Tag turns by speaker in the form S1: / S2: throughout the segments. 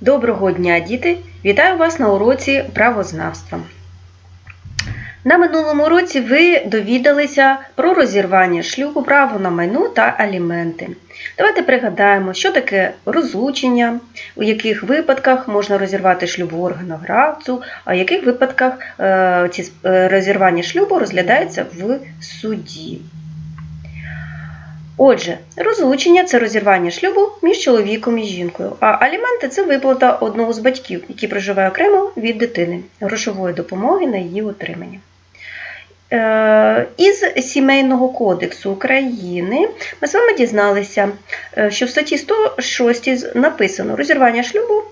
S1: Доброго дня, діти! Вітаю вас на уроці правознавства. На минулому уроці ви довідалися про розірвання шлюбу, право на майно та аліменти. Давайте пригадаємо, що таке розлучення, у яких випадках можна розірвати шлюб в органах гравцю, а в яких випадках е, ці е, розірвання шлюбу розглядається в суді. Отже, розлучення це розірвання шлюбу між чоловіком і жінкою, а аліменти це виплата одного з батьків, який проживає окремо від дитини, грошової допомоги на її отримання. Е, Із Сімейного кодексу України ми з вами дізналися, е, що в статті 106 написано розірвання шлюбу.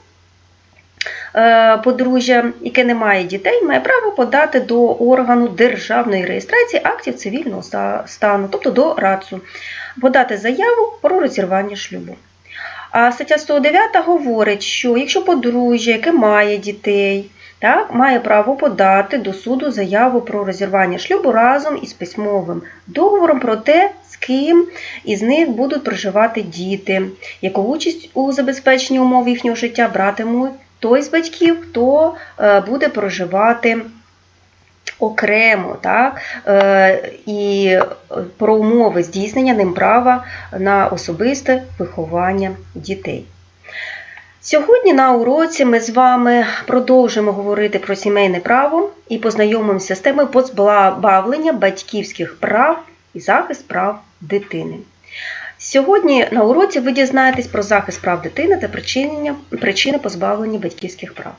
S1: Е, Подружжя, яке не має дітей, має право подати до органу державної реєстрації актів цивільного стану, тобто до РАЦУ, подати заяву про розірвання шлюбу. А стаття 109 говорить, що якщо подружжя, яке має дітей, так, має право подати до суду заяву про розірвання шлюбу разом із письмовим договором про те, з ким із них будуть проживати діти, яку участь у забезпеченні умов їхнього життя братимуть той з батьків, хто е, буде проживати окремо, так, е, і про умови здійснення ним права на особисте виховання дітей. Сьогодні на уроці ми з вами продовжимо говорити про сімейне право і познайомимося з темою позбавлення батьківських прав і захист прав дитини. Сьогодні на уроці ви дізнаєтесь про захист прав дитини та причини позбавлення батьківських прав.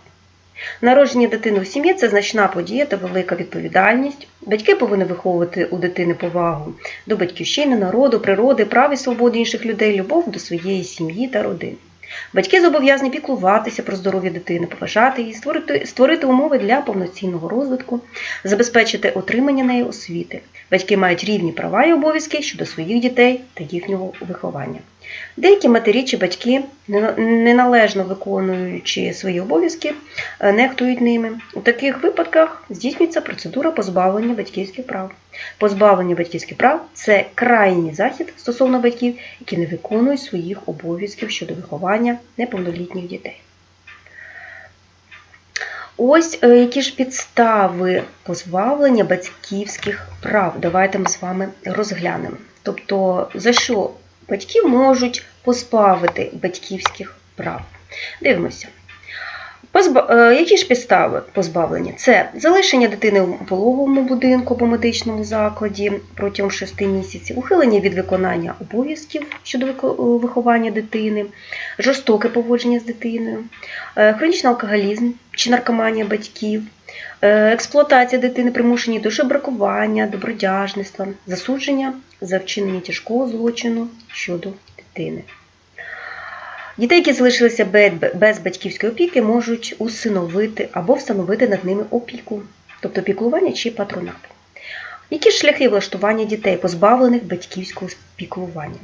S1: Народження дитини в сім'ї це значна подія та велика відповідальність. Батьки повинні виховувати у дитини повагу до батьківщини, народу, природи, прав і свободи інших людей, любов до своєї сім'ї та родини. Батьки зобов'язані піклуватися про здоров'я дитини, поважати її, створити, створити умови для повноцінного розвитку, забезпечити отримання неї освіти. Батьки мають рівні права і обов'язки щодо своїх дітей та їхнього виховання. Деякі матері чи батьки, неналежно виконуючи свої обов'язки, е, нехтують ними. У таких випадках здійснюється процедура позбавлення батьківських прав. Позбавлення батьківських прав це крайній захід стосовно батьків, які не виконують своїх обов'язків щодо виховання неповнолітніх дітей. Ось е, які ж підстави позбавлення батьківських прав. Давайте ми з вами розглянемо. Тобто, за що батьки можуть позбавити батьківських прав. Дивимося. Е, Які ж підстави позбавлення? Це залишення дитини у пологовому будинку або медичному закладі протягом 6 місяців, ухилення від виконання обов'язків щодо е, виховання дитини, жорстоке поводження з дитиною, е, хронічний алкоголізм чи наркоманія батьків, експлуатація дитини, примушені до жебракування, добродяжництва, засудження за вчинення тяжкого злочину щодо дитини. Дітей, які залишилися без батьківської опіки, можуть усиновити або встановити над ними опіку, тобто піклування чи патронат. Які ж шляхи влаштування дітей, позбавлених батьківського піклування?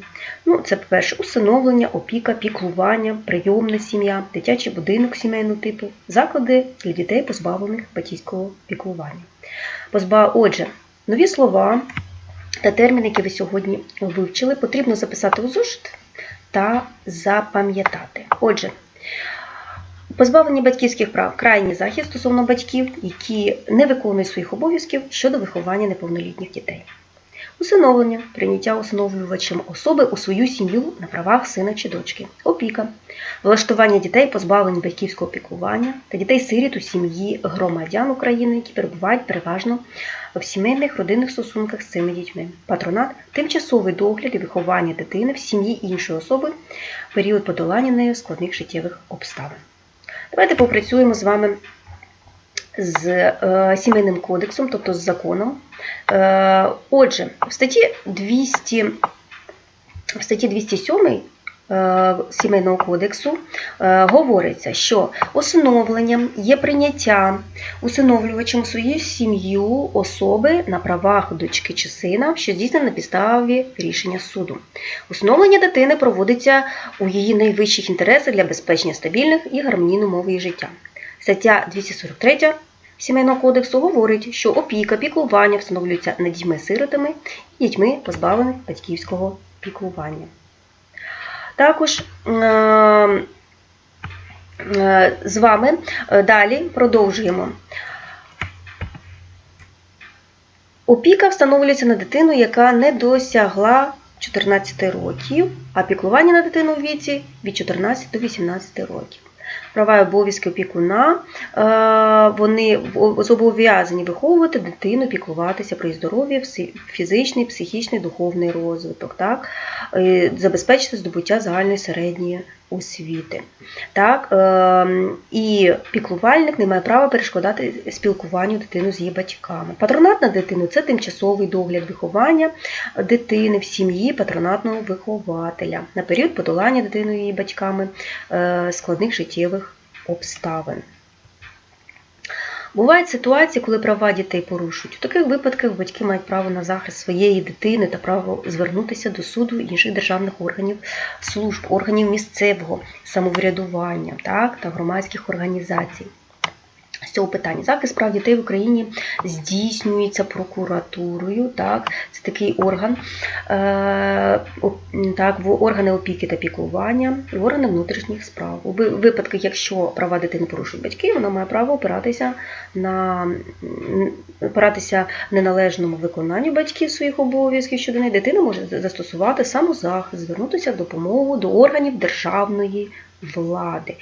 S1: Ну, це, по-перше, усиновлення, опіка, піклування, прийомна сім'я, дитячий будинок сімейного типу, заклади для дітей, позбавлених батьківського піклування. Позба... Отже, нові слова та терміни, які ви сьогодні вивчили, потрібно записати у зошит та запам'ятати. Отже, позбавлення батьківських прав крайній захист стосовно батьків, які не виконують своїх обов'язків щодо виховання неповнолітніх дітей. Усиновлення, прийняття усиновлювачем особи у свою сім'ю на правах сина чи дочки, опіка, влаштування дітей, позбавлені батьківського піклування та дітей-сиріт у сім'ї громадян України, які перебувають переважно в сімейних родинних стосунках з цими дітьми. Патронат тимчасовий догляд і виховання дитини в сім'ї іншої особи період подолання нею складних життєвих обставин. Давайте попрацюємо з вами з е, сімейним кодексом, тобто з законом. Е, отже, в статті 200, в статті 207 е, Сімейного кодексу е, говориться, що усиновленням є прийняття усиновлювачем свою сім'ю особи на правах дочки чи сина, що здійснено на підставі рішення суду. Усиновлення дитини проводиться у її найвищих інтересах для безпечення стабільних і гармонійних умов її життя. Стаття 243 Сімейного кодексу говорить, що опіка, піклування встановлюється над дітьми-сиротами і дітьми, позбавлених батьківського піклування. Також е, е, з вами е, далі продовжуємо. Опіка встановлюється на дитину, яка не досягла 14 років, а піклування на дитину в віці від 14 до 18 років. Права і обов'язки опікуна, е, вони зобов'язані виховувати дитину, піклуватися про її здоров'я, фізичний, психічний, духовний розвиток, так? Забезпечити здобуття загальної середньої освіти. Так? е, І піклувальник не має права перешкодати спілкуванню дитини з її батьками. Патронат на дитину це тимчасовий догляд виховання дитини в сім'ї патронатного вихователя на період подолання дитиною її батьками е, складних життєвих обставин. Бувають ситуації, коли права дітей порушують. У таких випадках батьки мають право на захист своєї дитини та право звернутися до суду інших державних органів служб, органів місцевого самоврядування так, та громадських організацій. Цього питання захист прав дітей в Україні здійснюється прокуратурою. Так, це такий орган, е, так, в органи опіки та піклування, і органи внутрішніх справ. У випадках, якщо права дитини порушують батьки, вона має право опиратися на опиратися неналежному виконанню батьків своїх обов'язків щодо неї. Дитина може застосувати самозахист, звернутися в допомогу до органів державної влади.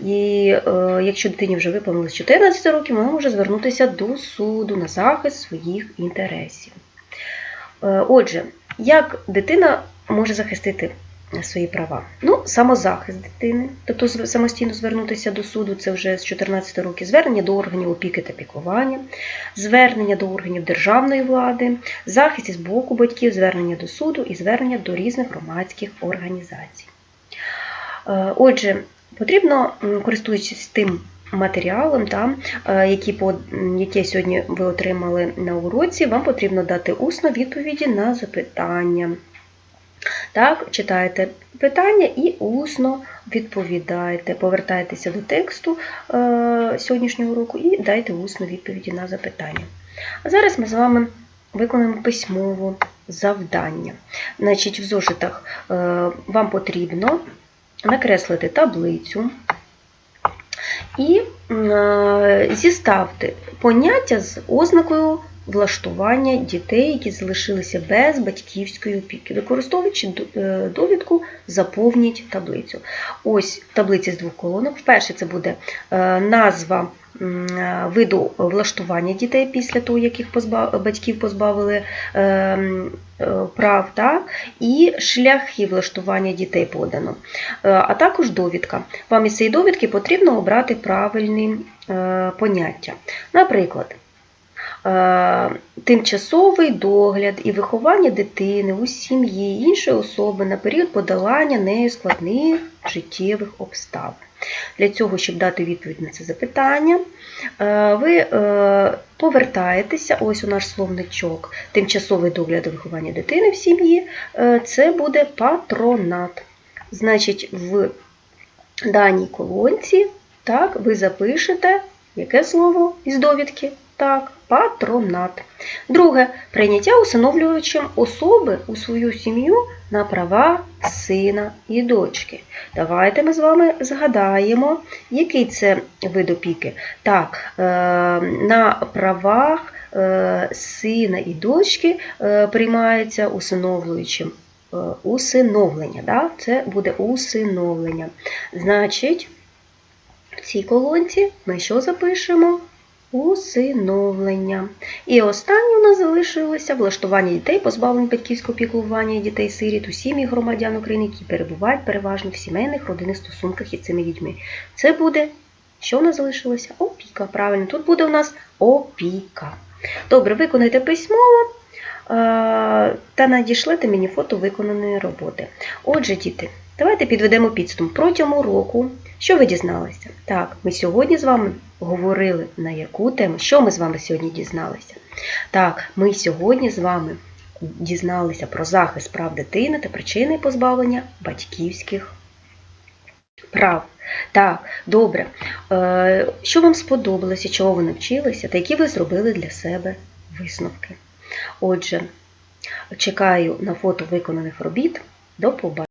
S1: І е, якщо дитині вже виповнилось 14 років, вона може звернутися до суду на захист своїх інтересів. Е, отже, як дитина може захистити свої права? Ну, самозахист дитини, тобто самостійно звернутися до суду, це вже з 14 років, звернення до органів опіки та піклування, звернення до органів державної влади, захист із боку батьків, звернення до суду і звернення до різних громадських організацій. Е, Отже, потрібно, користуючись тим матеріалом, та, е, які яке сьогодні ви отримали на уроці, вам потрібно дати усно відповіді на запитання. Так, читаєте питання і усно відповідаєте. Повертайтеся до тексту е, сьогоднішнього уроку і дайте усно відповіді на запитання. А зараз ми з вами виконаємо письмове завдання. Значить, в зошитах е, вам потрібно накреслити таблицю і е, зіставте поняття з ознакою влаштування дітей, які залишилися без батьківської опіки. Використовуючи е, довідку, заповніть таблицю. Ось таблиця з двох колонок. Вперше це буде е, назва е, виду влаштування дітей після того, як їх позбав... батьків позбавили прав, так? і шляхи влаштування дітей подано. А також довідка. Вам із цієї довідки потрібно обрати правильні поняття. Наприклад, тимчасовий догляд і виховання дитини у сім'ї іншої особи на період подолання нею складних життєвих обставин. Для цього, щоб дати відповідь на це запитання, е, ви е, повертаєтеся, ось у наш словничок, тимчасовий догляд і виховання дитини в сім'ї, е, це буде патронат. Значить, в даній колонці так, ви запишете яке слово із довідки? Так, патронат. Друге прийняття усиновлювачем особи у свою сім'ю на права сина і дочки. Давайте ми з вами згадаємо, який це вид опіки. Так, е, на правах е, сина і дочки е, приймається усиновлюючим. Усиновлення, да? це буде усиновлення. Значить, в цій колонці ми що запишемо? Усиновлення. І останнє у нас залишилося влаштування дітей, позбавлень батьківського піклування і дітей-сиріт у сім'ї громадян України, які перебувають переважно в сімейних родинних стосунках із цими дітьми. Це буде, що у нас залишилося? Опіка. Правильно, тут буде у нас опіка. Добре, виконайте письмово та надішлете мені фото виконаної роботи. Отже, діти, давайте підведемо підсумок. Протягом року, що ви дізналися? Так, ми сьогодні з вами говорили на яку тему? Що ми з вами сьогодні дізналися? Так, ми сьогодні з вами дізналися про захист прав дитини та причини позбавлення батьківських прав. Так, добре. Е, Що вам сподобалося, чого ви навчилися, та які ви зробили для себе висновки? Отже, чекаю на фото виконаних робіт. До побачення.